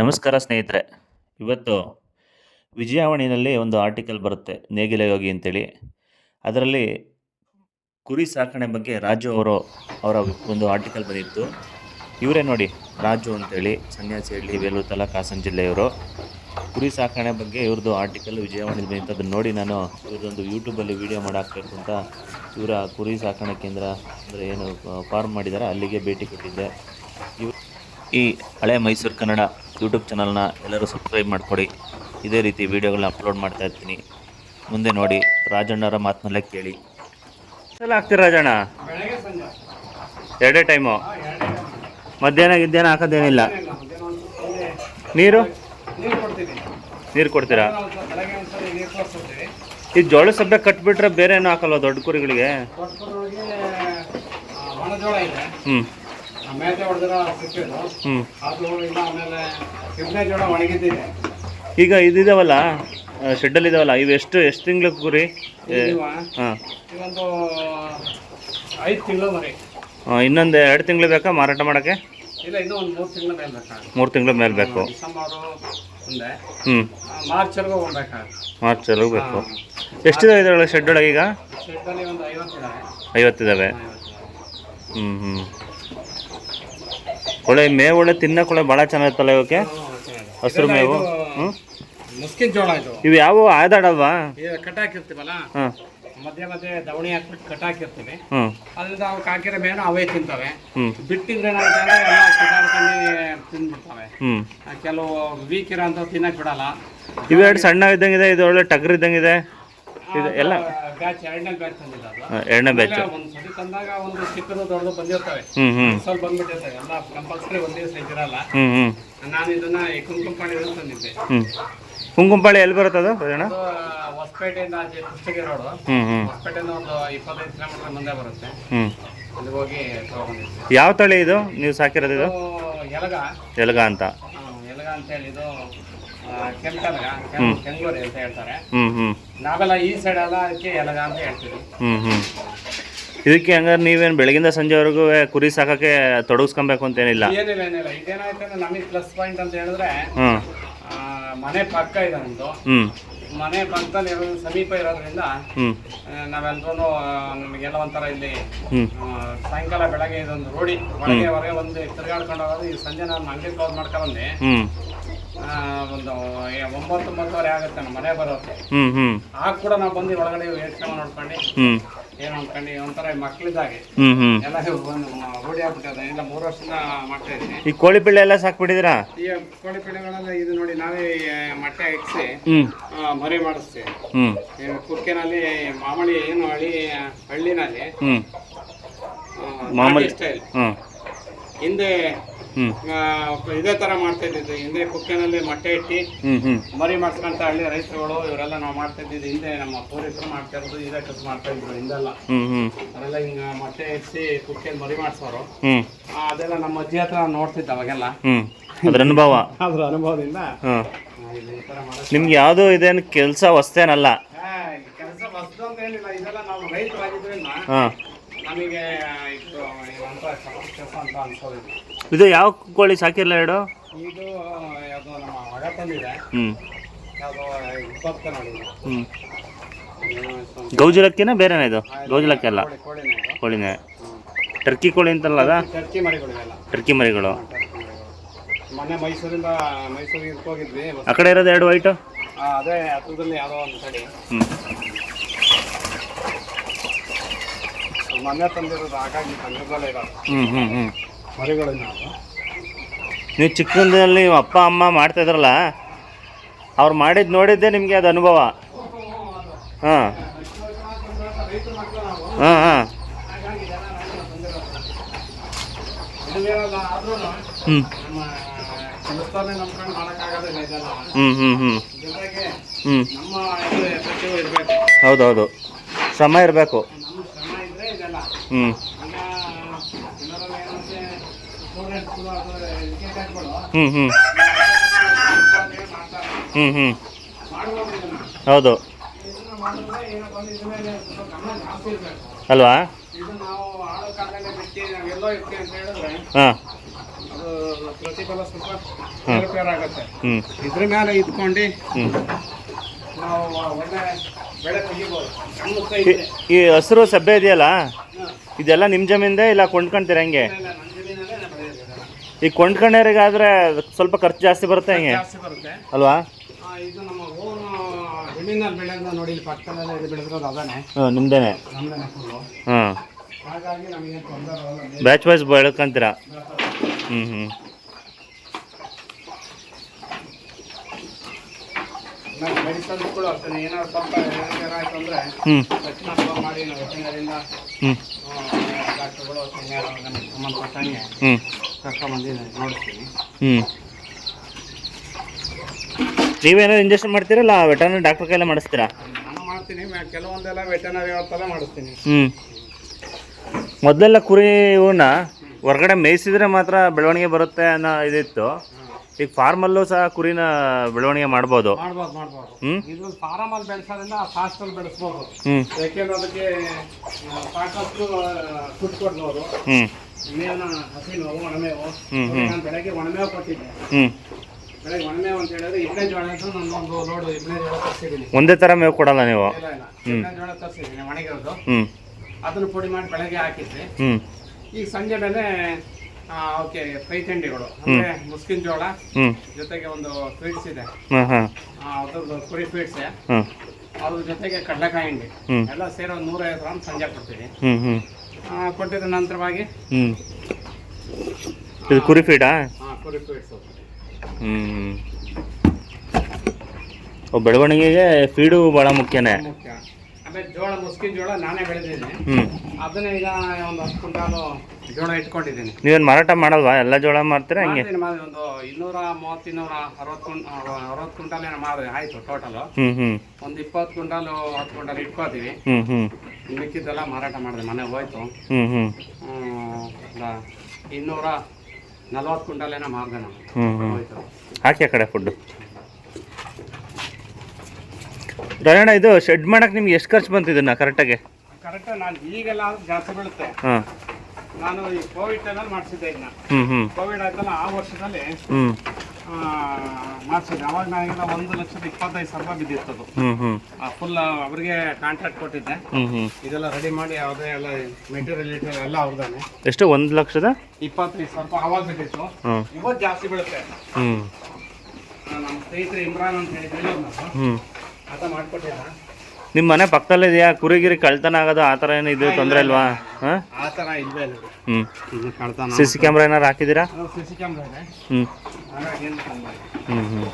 ನಮಸ್ಕಾರ ಸ್ನೇಹಿತರೆ. ಇವತ್ತು ವಿಜಯವಾಣಿಯಲ್ಲಿ ಒಂದು ಆರ್ಟಿಕಲ್ ಬರುತ್ತೆ, ನೇಗಿಲ ಯೋಗಿ ಅಂತೇಳಿ. ಅದರಲ್ಲಿ ಕುರಿ ಸಾಕಣೆ ಬಗ್ಗೆ ರಾಜು ಅವರು, ಅವರ ಒಂದು ಆರ್ಟಿಕಲ್ ಬಂದಿತ್ತು. ಇವರೇ ನೋಡಿ, ರಾಜು ಅಂತೇಳಿ, ಸನ್ಯಾಸಿ ಹಳ್ಳಿ, ಬೇಲೂರು ತಾಲೂಕು, ಹಾಸನ ಜಿಲ್ಲೆಯವರು. ಕುರಿ ಸಾಕಣೆ ಬಗ್ಗೆ ಇವ್ರದ್ದು ಆರ್ಟಿಕಲ್ ವಿಜಯವಾಣಿಲಿ ಬಂದಿತ್ತು. ನೋಡಿ ನಾನು ಇವ್ರದ್ದೊಂದು ಯೂಟ್ಯೂಬಲ್ಲಿ ವೀಡಿಯೋ ಮಾಡಾಕಬೇಕು ಅಂತ ಇವರ ಕುರಿ ಸಾಕಣೆ ಕೇಂದ್ರ ಅಂದರೆ ಏನು ಫಾರ್ಮ್ ಮಾಡಿದ್ದಾರೆ ಅಲ್ಲಿಗೆ ಭೇಟಿ ಕೊಟ್ಟಿದ್ದೆ. ಇವ್ ಈ ಹಳೆ ಮೈಸೂರು ಕನ್ನಡ ಯೂಟ್ಯೂಬ್ ಚಾನಲ್ನ ಎಲ್ಲರೂ ಸಬ್ಸ್ಕ್ರೈಬ್ ಮಾಡಿಕೊಡಿ. ಇದೇ ರೀತಿ ವೀಡಿಯೋಗಳನ್ನ ಅಪ್ಲೋಡ್ ಮಾಡ್ತಾ ಇರ್ತೀನಿ. ಮುಂದೆ ನೋಡಿ ರಾಜಣ್ಣರ ಮಾತನ್ನಲ್ಲೇ ಕೇಳಿ. ಸಲ ಆಗ್ತೀರ ರಾಜಣ್ಣ? ಎರಡೇ ಟೈಮು. ಮಧ್ಯಾಹ್ನ ಗಿಧ್ಯಾಹ್ನ ಹಾಕೋದೇನಿಲ್ಲ. ನೀರು? ನೀರು ಕೊಡ್ತೀರಾ? ಈ ಜೋಳ ಸಬ್ಬೆ ಕಟ್ಬಿಟ್ರೆ ಬೇರೆ ಏನೂ ಹಾಕಲ್ವ ದೊಡ್ಡ ಕುರಿಗಳಿಗೆ. ಹ್ಞೂ ಹೊಡೆದಿರೋ ಸಿಕ್ಕಿದ್ದು ಹ್ಞೂ ಅದು ಇಲ್ಲ ಆಮೇಲೆ ಕಿಡ್ನೆ ಜೋಳ ಒಣಗಿದ್ದಿದೆ ಈಗ ಇದಿದಾವಲ್ಲ ಶೆಡ್ಡಲ್ಲಿ ಇದಾವಲ್ಲ ಇವು ಎಷ್ಟು ಎಷ್ಟು ತಿಂಗಳು ಕುರಿ ಹಾಂ. ಇದೊಂದು ಐದು ತಿಂಗಳು ಮರಿ. ಇನ್ನೊಂದು ಎರಡು ತಿಂಗಳು ಬೇಕಾ ಮಾರಾಟ ಮಾಡೋಕ್ಕೆ? ಇಲ್ಲ ಇನ್ನೂ ಒಂದು ಮೂರು ತಿಂಗಳ ಮೇಲೆ ಬೇಕಾಗುತ್ತೆ ಮೂರು ತಿಂಗಳ ಮೇಲೆ ಬೇಕು. ಡಿಸೆಂಬರು ಮುಂದೆ. ಹ್ಞೂ ಹೋಗ್ಬೇಕಾಗುತ್ತೆ ಮಾರ್ಚಲ್ಲಿ ಬೇಕು. ಎಷ್ಟಿದಾವೆ ಇದರೊಳಗೆ ಶೆಡ್ ಒಳಗೆ ಈಗ? ಶೆಡ್ಡಲ್ಲಿ ಒಂದು ಐವತ್ತಿದ್ದಾವೆ ಐವತ್ತಿದ್ದಾವೆ ಹ್ಞೂ ಹ್ಞೂ ಒಳ್ಳೆ ಮೇವು ಒಳ್ಳೆ ತಿನ್ನಕ್ಕೆ ಒಳ್ಳೆ ಭಾಳ ಚೆನ್ನಾಗಿತ್ತಲ್ಲ ಇವಕ್ಕೆ ಹಸಿರು ಮೇವು? ಹ್ಞೂ ಮುಸ್ಕಿನ ಜೋಳ ಇದು. ಇವು ಯಾವ ಆದಾಡಲ್ವಾ ಈಗ ಕಟ್ಟಾಕಿರ್ತೀವಲ್ಲ ಹಾಂ. ಮಧ್ಯೆ ಮಧ್ಯೆ ದವಣಿ ಹಾಕ್ಬಿಟ್ಟು ಕಟ್ಟಾಕಿರ್ತೀವಿ ಹ್ಞೂ ಅದರಿಂದ ಅವಕ್ಕೆ ಹಾಕಿರೋ ಮೇನು ಅವೇ ತಿಂತವೆ. ಬಿಟ್ಟಿದ್ರೆ ಏನಾಗುತ್ತೆ ಎಲ್ಲ ಕಿಟಾಡ್ಕೊಂಡು ತಿಂದ್ಬಿಡ್ತವೆ. ಕೆಲವು ವೀಕ್ ಇರೋ ಅಂತ ತಿನ್ನಕ್ ಬಿಡಲ್ಲ. ಇವೆರಡು ಸಣ್ಣ ಇದ್ದಂಗಿದೆ ಇದು ಒಳ್ಳೆ ಟಗರ್ ಇದ್ದಂಗಿದೆ. ಇದು ಎಲ್ಲ ಬ್ಯಾಚ್ ಎರಡನೇ ಬ್ಯಾಚ್ ತಂದಿದ್ದು ಅದು ಹಾಂ, ಎರಡನೇ ಬ್ಯಾಚ್ ಒಂದು ಸತಿ ತಂದಾಗ ಒಂದು ಚಿಕ್ಕದು ದೊಡ್ಡದು ಬಂದಿರ್ತವೆ. ಹ್ಞೂ ಹ್ಞೂ ಸ್ವಲ್ಪ ಬಂದ್ಬಿಟ್ಟಿರ್ತವೆ. ಎಲ್ಲ ಕಂಪಲ್ಸರಿ ಒಂದೇ ಸೈಜ್ ಇರಲ್ಲ. ಹ್ಞೂ ಹ್ಞೂ ನಾನು ಇದನ್ನ ಈ ಕುಂಕುಂಪಾಡಿ ತಂದಿದ್ದೆ. ಹ್ಞೂ ಕುಂಕುಂಪಾಳಿ ಎಲ್ಲಿ ಬರುತ್ತೆ ಅದು ಅಣ್ಣ ಹೊಸಪೇಟೆಯಿಂದ ಆಚೆ ಪುಸ್ತಕ ರೋಡು. ಹ್ಞೂ ಹ್ಞೂ ಹೊಸಪೇಟೆಯಿಂದ ಒಂದು ಇಪ್ಪತ್ತೈದು ಕಿಲೋಮೀಟರ್ ಮುಂದೆ ಬರುತ್ತೆ. ಹ್ಞೂ ಅಲ್ಲಿ ಹೋಗಿ ತಗೊಂಡಿದ್ದೆ ಯಾವ ತಳಿ ಇದು? ನೀವು ಸಾಕಿರೋದು ಇದು? ಎಲಗ ಅಂತ. ಎಲಗ ಅಂತ ಹೇಳಿ ಇದು ಕೆಂಗೂರಿ ಅಂತ ಹೇಳ್ತಾರೆ. ನಾವೆಲ್ಲ ಈ ಸೈಡ್ ಎಲ್ಲ ಅದಕ್ಕೆ ಎಲಗ ಅಂತ ಹೇಳ್ತೀವಿ. ಹ್ಞೂ ಹ್ಞೂ ಇದಕ್ಕೆ ಹಂಗಾರೆ ನೀವೇನು ಬೆಳಗಿಂದ ಸಂಜೆವರೆಗೂ ಕುರಿ ಸಾಕಕ್ಕೆ ತೊಡಗಿಸ್ಕೊಬೇಕು ಅಂತ ಏನಿಲ್ಲ? ಏನಿಲ್ಲ ಇದೇನಾಯ್ತು ಅಂದ್ರೆ ನಮಗೆ ಪ್ಲಸ್ ಪಾಯಿಂಟ್ ಅಂತ ಹೇಳಿದ್ರೆ ಆ, ಮನೆ ಪಕ್ಕ ಇದೆ ನಮ್ದು. ಮನೆ ಪಕ್ಕದಲ್ಲಿ ಸಮೀಪ ಇರೋದ್ರಿಂದ ಹ್ಞೂ ನಾವೆಲ್ಲರೂ ನಮಗೆಲ್ಲ ಒಂಥರ ಇಲ್ಲಿ ಆ, ಸಾಯಂಕಾಲ ಬೆಳಗ್ಗೆ ಇದೊಂದು ರೋಡಿ ಒಳಗೆ ಹೊರಗೆ ಒಂದು ತಿರ್ಗಾಡ್ಕೊಂಡು ಹೋಗೋದು. ಈ ಸಂಜೆ ನಾನು ಅಂಗಡಿ ಕ್ಲೋಸ್ ಮಾಡ್ಕೊಂಡ್ಬಂದೆ ಆ, ಒಂದು ಒಂಬತ್ತು ಒಂಬತ್ತುವರೆ ಆಗುತ್ತೆ ನಮ್ಮ ಮನೆ ಬರೋಕ್ಕೆ. ಹ್ಮ್ ಹ್ಮ್. ಆಗ ಕೂಡ ನಾವು ಬಂದು ಒಳಗಡೆ ಯೋಚನೆ ನೋಡ್ಕೊಂಡು ಹ್ಮ್. ಏನು ಅನ್ಕೊಂಡು ಒಂಥರ ಮಕ್ಳಿದ್ದಾಗೆ. ಹ್ಮ್ ಹ್ಮ್. ಎಲ್ಲ ಬಂದು ರೂಢಿ ಆಗ್ಬಿಟ್ಟದ. ಇಲ್ಲ ಮೂರು ವರ್ಷದಿಂದ ಮಾಡ್ತಾ ಇದ್ದೀನಿ ಈ ಕೋಳಿ ಪಿಳ್ಳೆ ಎಲ್ಲ ಸಾಕ್ಬಿಟ್ಟಿದ್ದೀರಾ? ಈ ಕೋಳಿ ಪಿಳ್ಳೆಗಳೆಲ್ಲ ಇದು ನೋಡಿ ನಾವೇ ಮೊಟ್ಟೆ ಇಕ್ಸಿ ಹ್ಮ್. ಆ, ಮರಿ ಮಾಡಿಸ್ತೀವಿ. ಹ್ಮ್. ಈ ಕುಕ್ಕೆನಲ್ಲಿ ಮಾಮೂಲಿ ಏನು ಹಳ್ಳಿ ಹಳ್ಳಿನಲ್ಲಿ ಹ್ಮ್. ಆ, ಮಾಮೂಲಿ. ನಾಟಿ ಸ್ಟೈಲ್ ಹ್ಮ್. ಹಿಂದೆ ಇದೇ ತರ ಮಾಡ್ತಾ ಇದ್ದಿದ್ದು. ಹಿಂದೆ ಕುಕ್ಕೆನಲ್ಲಿ ಮೊಟ್ಟೆ ಇಟ್ಟು ಮರಿ ಮಾಡ್ಸ್ಕೊಂತ ಹಳ್ಳಿ ರೈತರುಗಳು ಇವರೆಲ್ಲ ನಾವು ಮಾಡ್ತಾ ಇದ್ದಿದ್ದು ಹಿಂದೆ ನಮ್ಮ ಪೂರ್ವಿಕರು ಮಾಡ್ತಾ ಇರೋದು ಇದೇ ಕೆಲಸ ಮಾಡ್ತಾ ಇದ್ರು ಹಿಂದೆಲ್ಲ. ಅವರೆಲ್ಲ ಹಿಂಗ ಮೊಟ್ಟೆ ಇಟ್ಟಿ ಕುಕ್ಕೆಯಲ್ಲಿ ಮರಿ ಮಾಡ್ಸೋರು. ಅದೆಲ್ಲ ನಮ್ಮ ಅಜ್ಜಿ ಹತ್ರ ನೋಡ್ತಿದ್ದ ಅವಾಗೆಲ್ಲ. ಅದ್ರ ಅನುಭವ? ಅದ್ರ ಅನುಭವದಿಂದ. ನಿಮ್ಗೆ ಯಾವ್ದು ಇದೇನು ಕೆಲಸ ವಸ್ತೇನಲ್ಲ ಕೆಲಸ ಹೊಸ್ದು ಅಂತ ಏನಿಲ್ಲ ಇದೆಲ್ಲ ನಾವು ರೈತರಾಗಿದ್ರಿಂದ ನಮಗೆ ಕೆಲಸ ಅಂತ ಅನ್ಸೋದಿಲ್ಲ. ಇದು ಯಾವ ಕೋಳಿ ಸಾಕಿರಲ್ಲ ಎರಡು? ಇದು ಯಾವುದು ನಮ್ಮ ಮಗ ತಂದಿದೆ. ಹ್ಞೂ ಯಾವುದು ಇಪ್ಪತ್ತು ನೋಡಿ ಹ್ಞೂ ಗೌಜಲಕ್ಕಿನ ಬೇರೆನೇ ಇದು? ಗೌಜಲಕ್ಕಿ ಅಲ್ಲ. ಕೋಳಿ ಕೋಳಿನೇ ಟರ್ಕಿ ಕೋಳಿ ಅಂತಲ್ಲ ಅದ? ಚರ್ಕಿ ಮರಿಗಳಿವೆಲ್ಲ ಟರ್ಕಿ ಮರಿಗಳು. ಟರ್ಕಿ ಮರಿಗಳು. ಮೊನ್ನೆ ಮೈಸೂರಿಂದ ಮೈಸೂರಿಗೆ ಹೋಗಿದ್ವಿ ಆ ಕಡೆ ಇರೋದು ಎರಡು ವೈಟು? ಅದೇ ಹತ್ರದಲ್ಲಿ ಯಾವುದೋ ಒಂದು ಕಡೆ. ಹ್ಞೂ ಮೊನ್ನೆ ತಂದಿರೋದು ಹಾಗಾಗಿ ತಂದಿರದಲ್ಲೇ ಇರೋದು. ಹ್ಞೂ ಹ್ಞೂ ಹ್ಞೂ ಮರಿಗಳಿಂದ ಅದು ನೀವು ಚಿಕ್ಕಂದಲ್ಲಿ ನಿಮ್ಮ ಅಪ್ಪ, ಅಮ್ಮ ಮಾಡ್ತಾ ಇದ್ರಲ್ಲ, ಅವ್ರು ಮಾಡಿದ್ದು ನೋಡಿದ್ದೆ ನಿಮಗೆ ಅದು ಅನುಭವ. ಹಾಂ. ಹಾಂ ಹಾಂ. ಹ್ಞೂ ಹ್ಞೂ ಹ್ಞೂ ಹ್ಞೂ ಹ್ಞೂ ಹೌದೌದು. ಶ್ರಮ ಇರಬೇಕು. ಹ್ಞೂ ಹ್ಞೂ ಹ್ಞೂ ಹ್ಞೂ ಹ್ಞೂ ಹೌದು. ಅಲ್ವಾ? ಹಾಂ. ಈ ಹಸಿರು ಸಬ್ಬೆ ಇದೆಯಲ್ಲ? ಇದೆಲ್ಲ ನಿಮ್ಮ ಜಮೀನಿಂದ ಇಲ್ಲ ಕೊಂಡ್ಕೊಂತೀರ ಹೆಂಗೆ ಇಲ್ಲ, ಇಲ್ಲ, ನಮ್ಮ ಜಮೀನಲ್ಲೇ ನಾವು ಬೆಳೆಯೋದು. ಈ ಕೊಂಡ್ಕೊಂಡವ್ರಿಗಾದ್ರೆ ಸ್ವಲ್ಪ ಖರ್ಚು ಜಾಸ್ತಿ ಬರುತ್ತೆ ಹಿಂಗೆ? ಜಾಸ್ತಿ ಬರುತ್ತೆ. ಅಲ್ವಾ? ಆ, ಇದು ನಮ್ಮ ಓನ್ ಜಮೀನಲ್ಲಿ ಬೆಳೆಯೋದು ನೋಡಿ ಇಲ್ಲಿ ಪಕ್ಕದಲ್ಲೇ ಇದು ಬೆಳೆದಿರೋದು ಅದಾನೆ. ಹಾಂ ನಿಮ್ದೇನೆ. ನಮ್ದೇನೆ ಫುಲ್ಲು ಹಾಂ. ಹಾಗಾಗಿ ನಮಗೆ ತೊಂದರೆ ಬರಲ್ಲ ಬ್ಯಾಚ್ ವೈಸ್ ಬೆಳ್ಕೊಂತೀರಾ? ಹ್ಞೂ ಹ್ಞೂ ಮೆಡಿಸನ್ ಕೂಡ ಅಷ್ಟೇ ಏನಾದ್ರು ಸ್ವಲ್ಪ ಏನಾದ್ರು ಆಯ್ತು ಅಂದರೆ ಹ್ಞೂ ತಕ್ಷಣ ಫೋನ್ ಮಾಡಿ ನಾವು ವೆಟನರಿಂದ ಹ್ಞೂ ಡಾಕ್ಟರ್ಗಳು ನಮಗೆ ಸಂಬಂಧಪಟ್ಟಂಗೆ ಹ್ಞೂ ಹ್ಞೂ ನೀವೇನಾದ್ರು ಇಂಜೆಕ್ಷನ್ ಮಾಡ್ತೀರಲ್ಲ ವೆಟರ್ನರಿ ಡಾಕ್ಟರ್ ಕೈಲೇ ಮಾಡಿಸ್ತೀರಾ? ನಾನು ಮಾಡ್ತೀನಿ ಮ್ಯಾ- ಕೆಲವೊಂದೆಲ್ಲ ವೆಟನರಿ ಅವ್ರ ಮಾಡಿಸ್ತೀನಿ. ಹ್ಞೂ ಮೊದಲೆಲ್ಲ ಕುರಿ ಇವನ್ನ ಹೊರಗಡೆ ಮೇಯಿಸಿದ್ರೆ ಮಾತ್ರ ಬೆಳವಣಿಗೆ ಬರುತ್ತೆ ಅನ್ನೋ ಇದಿತ್ತು. ಈಗ ಫಾರ್ಮಲ್ಲೂ ಸಹ ಕುರಿನ ಬೆಳವಣಿಗೆ ಮಾಡ್ಬೋದು. ಮಾಡ್ಬೋದು ಇದು ಫಾರಮಲ್ಲಿ ಬೆಳೆಸೋದ್ರಿಂದ ಫಾಸ್ಟಲ್ಲಿ ಬೆಳೆಸ್ಬೋದು. ಹ್ಞೂ ಯಾಕೆಂದ್ರೆ ಅದಕ್ಕೆ ಆ, ಸಾಕಷ್ಟು ಫುಡ್ ಕೊಡ್ಬೋದು ಹ್ಞೂ ಮೇವನ ಒಣಮೇವು. ಹ್ಮ್, ನಾನು ಬೆಳಗ್ಗೆ ಒಣಮೇವು ಕೊಟ್ಟಿದ್ದೆ. ಹ್ಞೂ ಬೆಳಗ್ಗೆ ಒಣಮೇವು ಅಂತ ಹೇಳಿದ್ರೆ ಇಬ್ಬನೇ ಜೋಳ ಅಂತ ನಾನು ಒಂದು ಲೋಡು ಇಬ್ಬನೇ ಜೋಳ ತರಿಸಿದ್ದೀನಿ. ಒಂದೇ ಥರ ಮೇವು ಕೊಡಲ್ಲ ನೀವು? ಇಲ್ಲ ಇಲ್ಲ. ಇಬ್ಬನೇ ಜೋಳ ತರಿಸಿದ್ದೀನಿ ಒಣಗಿರೋದು. ಹ್ಞೂ ಅದನ್ನು ಪುಡಿ ಮಾಡಿ ಬೆಳಗ್ಗೆ ಹಾಕಿದ್ದೆ. ಹ್ಞೂ ಈಗ ಸಂಜೆ ಮೇಲೆ ಓಕೆ ಕೈ ತಿಂಡಿಗಳು ಅಂದ್ರೆ ಮುಸ್ಕಿನ ಜೋಳ ಜೊತೆಗೆ ಒಂದು ಸ್ವೀಟ್ಸ್ ಇದೆ. ಅದ್ರದ್ದು ಕುರಿ ಸ್ವೀಟ್ಸ್ ಅದ್ರ ಜೊತೆಗೆ ಕಡಲೆಕಾಯಿ ಹಿಂಡಿ. ಎಲ್ಲ ಸೇರಿ ಒಂದು ನೂರೈವತ್ತು ಗ್ರಾಮ್ ಸಂಜೆ ಕೊಡ್ತೀನಿ. ಕೊಟ್ಟಿದ ನಂತರವಾಗಿ ಇದು ಕುರಿ ಫೀಡಾ ಕುರಿ ಫೀಡ್ಸ್ ಹ್ಞೂ ಬೆಳವಣಿಗೆಗೆ ಫೀಡು ಬಹಳ ಮುಖ್ಯನೇ. ಮುಖ್ಯ. ಆಮೇಲೆ ಜೋಳ ಮುಸ್ಕಿನ ಜೋಳ ನಾನೇ ಬೆಳೆದಿದ್ದೀನಿ. ಹ್ಞೂ ಅದನ್ನ ಈಗ ಒಂದು ಹತ್ತು ಕ್ವಿಂಟಾಲು ಜೋಳ ಇಟ್ಕೊಂಡಿದ್ದೀನಿ. ನೀವೇನು ಮಾರಾಟ ಮಾಡಲ್ವಾ? ಎಲ್ಲ ಜೋಳ ಮಾರ್ತೀರಾ ಹಂಗೆ? ಮಾಡ್ತೀನಿ, ಮಾಡಿ ಒಂದು ಇನ್ನೂರ ಮೂವತ್ತು ಇನ್ನೂರ ಅರವತ್ತು ಅರವತ್ತು ಕ್ವಿಂಟಾಲ್ ಏನೋ ಮಾಡಿದೆ. ಆಯಿತು ಟೋಟಲು ಹ್ಞೂ ಹ್ಞೂ ಒಂದು ಇಪ್ಪತ್ತು ಕ್ವಿಂಟಾಲು ಹತ್ತು ಕ್ವಿಂಟಾಲ್ ಇಟ್ಕೋತೀವಿ. ಹ್ಞೂ ಹ್ಞೂ ಮಿಕ್ಕಿದ್ದೆಲ್ಲ ಮಾರಾಟ ಮಾಡಿದೆ ಮನೆ ಹೋಯ್ತು. ಹ್ಞೂ ಹ್ಞೂ ಹ್ಮ್, ಒಂದು ಇನ್ನೂರ ನಲ್ವತ್ತು ಕ್ವಿಂಟಾಲ್ ಏನೋ ಮಾರಿದೆ ನಾನು. ಹ್ಞೂ ಹ್ಞೂ ಹೋಯ್ತು. ಹಾಕಿ ಆ ಕಡೆ ಫುಡ್ಡು ರಯಣ್ಣ ಇದು ಶೆಡ್ ಮಾಡಕ್ಕೆ ನಿಮ್ಗೆ ಎಷ್ಟು ಖರ್ಚು ಬಂತು ಇದನ್ನ ಕರೆಕ್ಟಾಗಿ ಕರೆಕ್ಟ್ ನಾನು ಈಗೆಲ್ಲ ಜಾಸ್ತಿ ಬೀಳುತ್ತೆ. ಹಾಂ. ನಾನು ಈ ಕೋವಿಡ್ ಟೈಮಲ್ಲಿ ಮಾಡಿಸಿದ್ದೆ ಇದನ್ನ. ಹ್ಞೂ ಹ್ಞೂ ಕೋವಿಡ್ ಆಯ್ತಲ್ಲ ಆ ವರ್ಷದಲ್ಲಿ ಹ್ಞೂ ಮಾಡಿಸಿದ್ದೆ. ಅವಾಗ ನನಗೆಲ್ಲ ಒಂದು ಲಕ್ಷದ ಇಪ್ಪತ್ತೈದು ಸಾವಿರ ರೂಪಾಯಿ ಬಿದ್ದಿತ್ತು ಅದು ಹ್ಞೂ ಹ್ಞೂ ಫುಲ್ ಅವ್ರಿಗೆ ಕಾಂಟ್ರಾಕ್ಟ್ ಕೊಟ್ಟಿದ್ದೆ. ಹ್ಞೂ ಹ್ಞೂ ಇದೆಲ್ಲ ರೆಡಿ ಮಾಡಿ ಯಾವುದೇ ಎಲ್ಲ ಮೆಟೀರಿಯಲ್ ಎಲ್ಲ ಅವ್ರದ್ದಾನೆ. ಎಷ್ಟು ಒಂದು ಲಕ್ಷದ? ಇಪ್ಪತ್ತೈದು ಸಾವಿರ ರೂಪಾಯಿ ಅವಾಗ ಬಿದ್ದಿತ್ತು. ಹ್ಞೂ ಇವತ್ತು ಜಾಸ್ತಿ ಬೀಳುತ್ತೆ. ಹ್ಞೂ ಆ, ನಮ್ಮ ಸ್ನೇಹಿತರು ಇಮ್ರಾನ್ ಅಂತ ಹೇಳಿದ್ರು ಹ್ಞೂ ನಿಮ್ಮ ಮನೆ ಪಕ್ಕದಲ್ಲೇ ಇದೆಯಾ? ಕುರಿಗಿರಿ ಕಳ್ತನ ಆಗೋದು ಆ ಥರ ಏನು ಇದು ತೊಂದರೆ ಇಲ್ವಾ? ಹಾಂ? ಹ್ಞೂ ಸಿ ಸಿ ಕ್ಯಾಮ್ರಾ ಏನಾರು ಹಾಕಿದ್ದೀರಾ? ಹ್ಞೂ. ಹ್ಞೂ ಹ್ಞೂ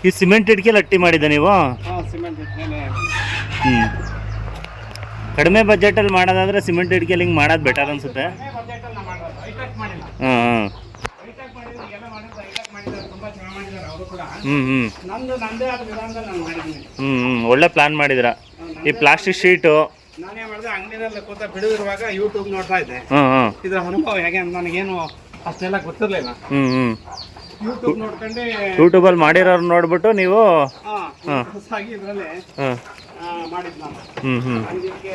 ಈ ಸಿಮೆಂಟ್ ಇಟ್ಕೆ ಲಟ್ಟಿ ಮಾಡಿದ್ದೆ ನೀವು? ಹ್ಞೂ ಕಡಿಮೆ ಬಜೆಟಲ್ಲಿ ಮಾಡೋದಾದ್ರೆ ಸಿಮೆಂಟ್ ಇಟ್ಕೆಲಿ ಹಿಂಗೆ ಮಾಡೋದು ಬೆಟರ್ ಅನಿಸುತ್ತೆ. ಹಾಂ ಹಾಂ ಹ್ಞೂ ಹ್ಞೂ ಹ್ಞೂ ಹ್ಞೂ ಒಳ್ಳೆ ಪ್ಲ್ಯಾನ್ ಮಾಡಿದ್ರ. ಈ ಪ್ಲಾಸ್ಟಿಕ್ ಶೀಟು ನಾನೇ ಮಾಡಿದೆ ಅಂಗಡಿನಲ್ಲಿ ಕೂತ ಬಿಡುವಿರುವಾಗ ಯೂಟ್ಯೂಬ್ ನೋಡ್ತಾ ಇದ್ದೆ. ಹಾಂ ಹಾಂ ಇದ್ರ ಅನುಭವ ಹೇಗೆ ಅಂತ ನನಗೇನು ಅಷ್ಟೆಲ್ಲ ಗೊತ್ತಿರಲಿಲ್ಲ. ಹ್ಞೂ ಹ್ಞೂ ಯೂಟ್ಯೂಬ್ ನೋಡ್ಕೊಂಡು ಯೂಟ್ಯೂಬಲ್ಲಿ ಮಾಡಿರೋರು ನೋಡ್ಬಿಟ್ಟು ನೀವು ಹಾಂ. ಹೊಸಾಗಿ ಇದರಲ್ಲಿ ಹಾಂ ಮಾಡಿದ್ದು ನಾನು ಹ್ಞೂ ಹ್ಞೂ ಹಂಗಿಕ್ಕೆ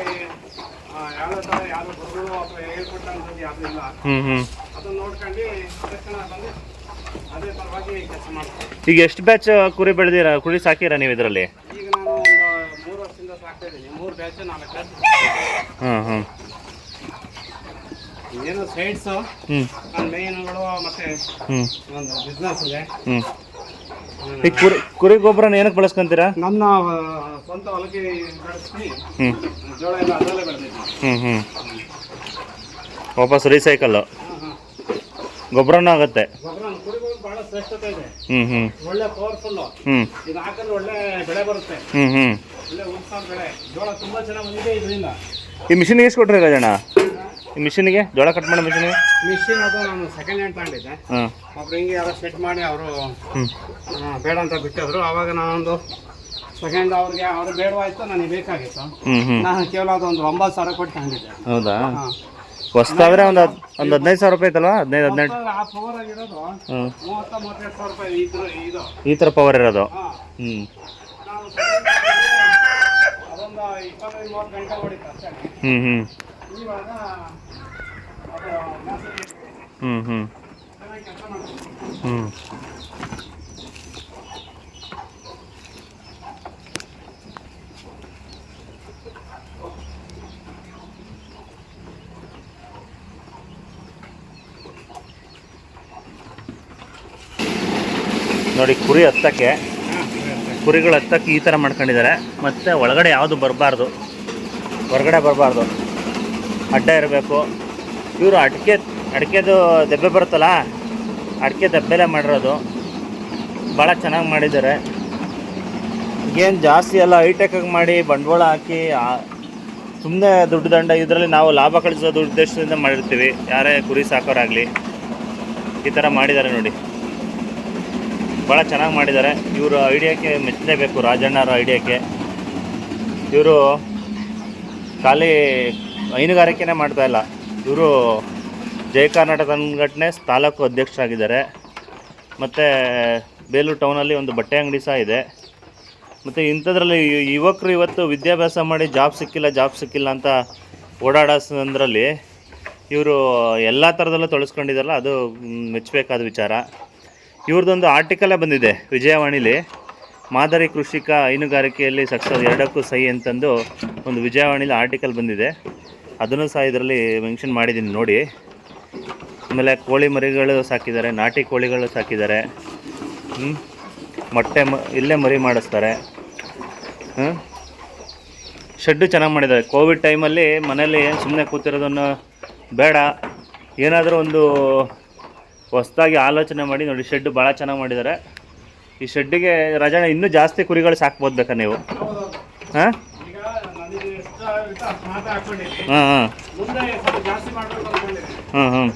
ಯಾವುದೇ ಥರ ಯಾರು ಗುರುಗಳು ಅಥವಾ ಹೇಳ್ಕೊಟ್ಟಂಥದ್ದು ಯಾವುದೂ ಇಲ್ಲ. ಹ್ಞೂ ಹ್ಞೂ ಅದನ್ನ ನೋಡ್ಕೊಂಡು ತಕ್ಷಣ ಬಂದು ಅದೇ ಪರವಾಗಿ ಕೆಲಸ ಮಾಡ್ತೀನಿ. ಈಗ ಎಷ್ಟು ಬ್ಯಾಚ್ ಕುರಿ ಬೆಳೆದಿರ? ಕುರಿ ಸಾಕಿರ ನೀವು ಇದರಲ್ಲಿ? ಈಗ ನಾನು ಒಂದು ಮೂರು ವರ್ಷದಿಂದ ಸಾಕ್ತಾ ಇದ್ದೀನಿ. ಮೂರು ಬ್ಯಾಚ್ ನಾಲ್ಕು ಬ್ಯಾಚ್ ಹಾಂ ಹಾಂ ಏನು ಸೈಡ್ಸು ನನ್ನ ಮತ್ತೆ ಹ್ಞೂ ಒಂದು ಬಿಸ್ನೆಸ್ ಇದೆ. ಈ ಕುರಿ ಕುರಿ ಗೊಬ್ಬರನ ಏನಕ್ಕೆ ಬಳಸ್ಕೊಂತೀರಾ? ನನ್ನ ಸ್ವಂತ ಹೊಲಕ್ಕೆ ಹ್ಞೂ ಜೋಳ ಎಲ್ಲ ಅದರಲ್ಲೇ ಬೆಳೆದಿದ್ದೀನಿ. ಹ್ಞೂ ಹ್ಞೂ ವಾಪಸ್ ರೀಸೈಕಲ್ಲು ಗೊಬ್ಬರನೂ ಆಗುತ್ತೆ. ಗೊಬ್ಬರ ಕುರಿಗಳು ಭಾಳ ಶ್ರೇಷ್ಠತೆ ಇದೆ. ಹ್ಞೂ ಹ್ಞೂ ಒಳ್ಳೆ ಪವರ್ಫುಲ್ಲು ಹ್ಞೂ ಇದು ಹಾಕಿದ್ರೆ ಒಳ್ಳೆ ಬೆಳೆ ಬರುತ್ತೆ. ಹ್ಞೂ ಹ್ಞೂ ಒಳ್ಳೆ ಉತ್ಸಾಹ ಬೆಳೆ. ಜೋಳ ತುಂಬ ಚೆನ್ನಾಗಿ ಬಂದಿದೆ ಇದರಿಂದ. ಈ ಮಿಷಿನ್ಗೆ ಎಷ್ಟು ಕೊಟ್ರಿ ರಾಜಣ್ಣ. ಈ ಮಿಷಿನ್ಗೆ ಜೋಳ ಕಟ್ ಮಾಡೋ ಮಿಷಿನ್ ಮಿಷಿನ್ ಅದು ನಾನು ಸೆಕೆಂಡ್ ಹ್ಯಾಂಡ್ ತಗೊಂಡಿದ್ದೆ. ಹಾಂ. ಒಬ್ರು ಹಿಂಗೆ ಯಾರೋ ಸೆಟ್ ಮಾಡಿ ಅವರು ಹ್ಞೂ ಬೇಡ ಅಂತ ಬಿಟ್ಟಿದ್ರು. ಆವಾಗ ನಾನೊಂದು ಸೆಕೆಂಡ್ ಅವ್ರಿಗೆ ಅವ್ರು ಬೇಡವಾಯ್ತು ನನಗೆ ಬೇಕಾಗಿತ್ತು. ಹ್ಞೂ ಹ್ಞೂ ನಾನು ಕೇವಲ ಅದೊಂದು ಒಂಬತ್ತು ಸಾವಿರ ಕೊಟ್ಟು ತಗೊಂಡಿದ್ದೆ. ಹೌದಾ? ಹಾಂ. ಹೊಸ್ದಾದ್ರೆ ಒಂದು ಒಂದು ಹದಿನೈದು ಸಾವಿರ ರೂಪಾಯಿ ಐತಲ್ವಾ? ಹದಿನೈದು ಹದಿನೆಂಟು. ಆ ಪವರ್ ಆಗಿರೋದು ಹ್ಞೂ ಮೂವತ್ತ ಮೂವತ್ತೆರಡು ಸಾವಿರ ರೂಪಾಯಿ ಈ ಥರ ಇದು. ಈ ಥರ ಪವರ್ ಇರೋದು? ಹ್ಞೂ ನಾವು ಅದೊಂದು ಇಪ್ಪತ್ತೈದು ಮೂವತ್ತು ಗಂಟೆ ಹೊಡಿತು ಅಷ್ಟೇ. ಹ್ಞೂ ಹ್ಞೂ ಇವಾಗ ಅದು ಚೆನ್ನಾಗಿ ಹ್ಞೂ ನೋಡಿ, ಕುರಿ ಹತ್ತಕ್ಕೆ, ಕುರಿಗಳು ಹತ್ತಕ್ಕೆ ಈ ಥರ ಮಾಡ್ಕೊಂಡಿದ್ದಾರೆ. ಮತ್ತು ಒಳಗಡೆ ಯಾವುದು ಬರಬಾರ್ದು? ಹೊರಗಡೆ ಬರಬಾರ್ದು. ಅಡ್ಡ ಇರಬೇಕು. ಇವರು ಅಡಿಕೆ, ಅಡಿಕೆದು ದೆಬ್ಬೆ ಬರುತ್ತಲ್ಲ, ಅಡಿಕೆ ದೆಬ್ಬೆಲೆ ಮಾಡಿರೋದು. ಭಾಳ ಚೆನ್ನಾಗಿ ಮಾಡಿದ್ದಾರೆ. ಏನು ಜಾಸ್ತಿ ಎಲ್ಲ ಹೈಟೆಕಾಗಿ ಮಾಡಿ ಬಂಡವಾಳ ಹಾಕಿ ಸುಮ್ಮನೆ ದುಡ್ಡು ದಂಡ, ಇದರಲ್ಲಿ ನಾವು ಲಾಭ ಕಳಿಸೋದು ಉದ್ದೇಶದಿಂದ ಮಾಡಿರ್ತೀವಿ. ಯಾರೇ ಕುರಿ ಸಾಕೋರಾಗಲಿ, ಈ ಥರ ಮಾಡಿದ್ದಾರೆ ನೋಡಿ. ಭಾಳ ಚೆನ್ನಾಗಿ ಮಾಡಿದ್ದಾರೆ. ಇವರು ಐಡಿಯಾಕ್ಕೆ ಮೆಚ್ಚಲೇಬೇಕು ರಾಜಣ್ಣರ ಐಡಿಯಾಕ್ಕೆ. ಇವರು ಖಾಲಿ ಹೈನುಗಾರಿಕೆನೇ ಮಾಡ್ತಾ ಇಲ್ಲ. ಇವರು ಜಯ ಕರ್ನಾಟಕ ಸಂಘಟನೆ ತಾಲೂಕು ಅಧ್ಯಕ್ಷರಾಗಿದ್ದಾರೆ. ಮತ್ತು ಬೇಲೂರು ಟೌನಲ್ಲಿ ಒಂದು ಬಟ್ಟೆ ಅಂಗಡಿ ಸಹ ಇದೆ. ಮತ್ತು ಇಂಥದ್ರಲ್ಲಿ ಯುವಕರು ಇವತ್ತು ವಿದ್ಯಾಭ್ಯಾಸ ಮಾಡಿ ಜಾಬ್ ಸಿಕ್ಕಿಲ್ಲ ಜಾಬ್ ಸಿಕ್ಕಿಲ್ಲ ಅಂತ ಓಡಾಡೋದ್ರಲ್ಲಿ ಇವರು ಎಲ್ಲ ಥರದಲ್ಲೂ ತೊಳಸ್ಕೊಂಡಿದ್ದಾರಲ್ಲ ಅದು ಮೆಚ್ಚಬೇಕಾದ ವಿಚಾರ. ಇವ್ರದ್ದೊಂದು ಆರ್ಟಿಕಲೇ ಬಂದಿದೆ, ವಿಜಯವಾಣಿಲಿ. ಮಾದರಿ ಕೃಷಿಕ ಹೈನುಗಾರಿಕೆಯಲ್ಲಿ ಸಕ್ಸಸ್ ಎರಡಕ್ಕೂ ಸಹಿ ಅಂತಂದು ಒಂದು ವಿಜಯವಾಣಿಲಿ ಆರ್ಟಿಕಲ್ ಬಂದಿದೆ. ಅದನ್ನು ಸಹ ಇದರಲ್ಲಿ ಮೆನ್ಷನ್ ಮಾಡಿದ್ದೀನಿ ನೋಡಿ. ಆಮೇಲೆ ಕೋಳಿ ಮರಿಗಳು ಸಾಕಿದ್ದಾರೆ, ನಾಟಿ ಕೋಳಿಗಳು ಸಾಕಿದ್ದಾರೆ? ಮೊಟ್ಟೆ ಮ, ಇಲ್ಲೇ ಮರಿ ಮಾಡಿಸ್ತಾರೆ. ಶೆಡ್ಡು ಚೆನ್ನಾಗಿ ಮಾಡಿದ್ದಾರೆ. ಕೋವಿಡ್ ಟೈಮಲ್ಲಿ ಮನೇಲಿ ಸುಮ್ಮನೆ ಕೂತಿರೋದನ್ನು ಬೇಡ. ಏನಾದರೂ ಒಂದು ಹೊಸದಾಗಿ ಆಲೋಚನೆ ಮಾಡಿ ನೋಡಿ ಶೆಡ್ ಭಾಳ ಚೆನ್ನಾಗಿ ಮಾಡಿದ್ದಾರೆ. ಈ ಶೆಡ್ಡಿಗೆ ರಜಾಣ ಇನ್ನೂ ಜಾಸ್ತಿ ಕುರಿಗಳು ಸಾಕ್ಬೋದು ಬೇಕಾ ನೀವು? ಹಾಂ? ಹಾಂ ಹಾಂ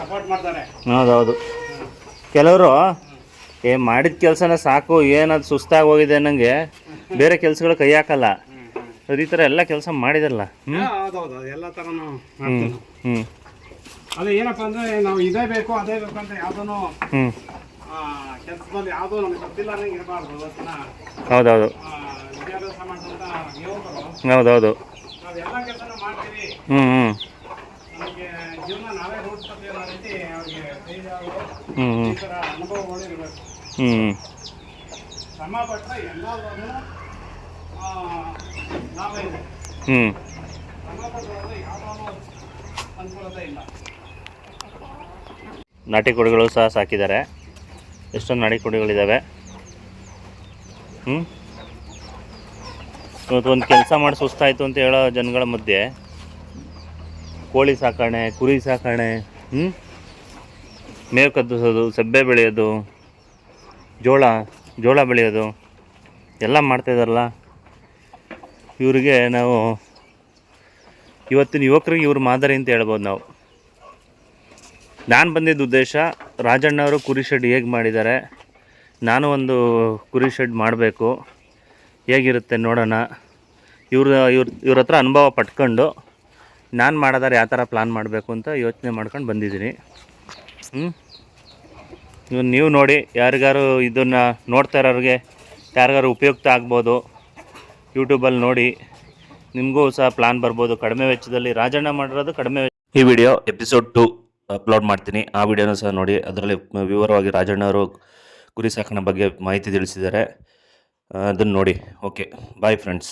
ಸಪೋರ್ಟ್ ಮಾಡ್ತಾರೆ. ಹೌದೌದು. ಕೆಲವರು ಏ ಮಾಡಿದ ಕೆಲಸನ ಸಾಕು ಏನದು ಸುಸ್ತಾಗಿ ಹೋಗಿದೆ ಅನ್ನಂಗೆ ಬೇರೆ ಕೆಲಸಗಳು ಕೈ ಹಾಕಲ್ಲ. ಅದೇ ಈ ಥರ ಎಲ್ಲ ಕೆಲಸ ಮಾಡಿದಲ್ಲ. ಹ್ಞೂ ಹ್ಞೂ ಅದು ಏನಪ್ಪ ಅಂದ್ರೆ ನಾವು ಇದೇ ಬೇಕು ಅದೇ ಬೇಕು ಅಂತ ಯಾವ್ದೋ ಹ್ಞೂ ಕೆಲಸದಲ್ಲಿ ಯಾವುದೂ ನಮ್ಗೆ ಗೊತ್ತಿಲ್ಲ ಇರಬಾರ್ದು ಹೌದೌದು. ವಿದ್ಯಾಭ್ಯಾಸ ಯುವಕರು ಹೌದೌದು. ನಾವು ಎಲ್ಲ ಕೆಲಸನೂ ಮಾಡ್ತೀವಿ. ಹ್ಞೂ ಹ್ಞೂ ನಮಗೆ ಜೀವನ ನಾವೇ ಅನ್ನೋ ರೀತಿ ಅವ್ರಿಗೆ ಹ್ಞೂ ಹ್ಞೂ ಈ ಥರ ಅನುಭವಗಳು ಇರಬೇಕು. ಹ್ಞೂ ಹ್ಞೂ ಶ್ರಮ ಪಟ್ಟರೆ ಎಲ್ಲದರಲ್ಲೂ ಲಾಭ ಇದೆ. ಹ್ಞೂ ಶ್ರಮ ಪಟ್ಟರೆ ಯಾವುದೂ ಅನುಕೂಲತೆ ಇಲ್ಲ. ನಾಟಿ ಕೋಳಿಗಳು ಸಹ ಸಾಕಿದ್ದಾರೆ. ಎಷ್ಟೊಂದು ನಾಟಿ ಕೋಳಿಗಳಿದ್ದಾವೆ ಹ್ಞೂ ಇವತ್ತು ಒಂದು ಕೆಲಸ ಮಾಡಿ ಸುಸ್ತಾಯಿತು ಅಂತ ಹೇಳೋ ಜನಗಳ ಮಧ್ಯೆ. ಕೋಳಿ ಸಾಕಣೆ, ಕುರಿ ಸಾಕಣೆ ಹ್ಞೂ ಮೇವು ಕದ್ದಿಸೋದು, ಸಬ್ಬೆ ಬೆಳೆಯೋದು, ಜೋಳ ಜೋಳ ಬೆಳೆಯೋದು, ಎಲ್ಲ ಮಾಡ್ತಾಯಿದಾರಲ್ಲ ಇವರಿಗೆ ನಾವು ಇವತ್ತಿನ ಯುವಕರಿಗೆ ಇವ್ರ ಮಾದರಿ ಅಂತ ಹೇಳ್ಬೋದು ನಾವು. ನಾನು ಬಂದಿದ್ದ ಉದ್ದೇಶ ರಾಜಣ್ಣವರು ಕುರಿ ಶೆಡ್ ಹೇಗೆ ಮಾಡಿದ್ದಾರೆ, ನಾನು ಒಂದು ಕುರಿ ಶೆಡ್ ಮಾಡಬೇಕು, ಹೇಗಿರುತ್ತೆ ನೋಡೋಣ. ಇವ್ರ ಇವ್ರ ಇವ್ರ ಹತ್ರ ಅನುಭವ ಪಟ್ಕೊಂಡು ನಾನು ಮಾಡೋದಾರೆ ಯಾವ ಥರ ಪ್ಲ್ಯಾನ್ ಮಾಡಬೇಕು ಅಂತ ಯೋಚನೆ ಮಾಡ್ಕೊಂಡು ಬಂದಿದ್ದೀನಿ. ಹ್ಞೂ ನೀವು ನೋಡಿ, ಯಾರಿಗಾರು ಇದನ್ನು ನೋಡ್ತಾ ಇರೋರಿಗೆ ಯಾರಿಗಾರು ಉಪಯುಕ್ತ ಆಗ್ಬೋದು ಯೂಟ್ಯೂಬಲ್ಲಿ ನೋಡಿ, ನಿಮಗೂ ಸಹ ಪ್ಲಾನ್ ಬರ್ಬೋದು. ಕಡಿಮೆ ವೆಚ್ಚದಲ್ಲಿ ರಾಜಣ್ಣ ಮಾಡಿರೋದು ಕಡಿಮೆ ಈ ವಿಡಿಯೋ ಎಪಿಸೋಡ್ ಟು ಅಪ್ಲೋಡ್ ಮಾಡ್ತೀನಿ. ಆ ವಿಡಿಯೋನ ಸಹ ನೋಡಿ. ಅದರಲ್ಲಿ ವಿವರವಾಗಿ ರಾಜಣ್ಣ ಅವರು ಕುರಿ ಸಾಕಣೆ ಬಗ್ಗೆ ಮಾಹಿತಿ ತಿಳಿಸಿದ್ದಾರೆ. ಅದನ್ನು ನೋಡಿ. Okay bye friends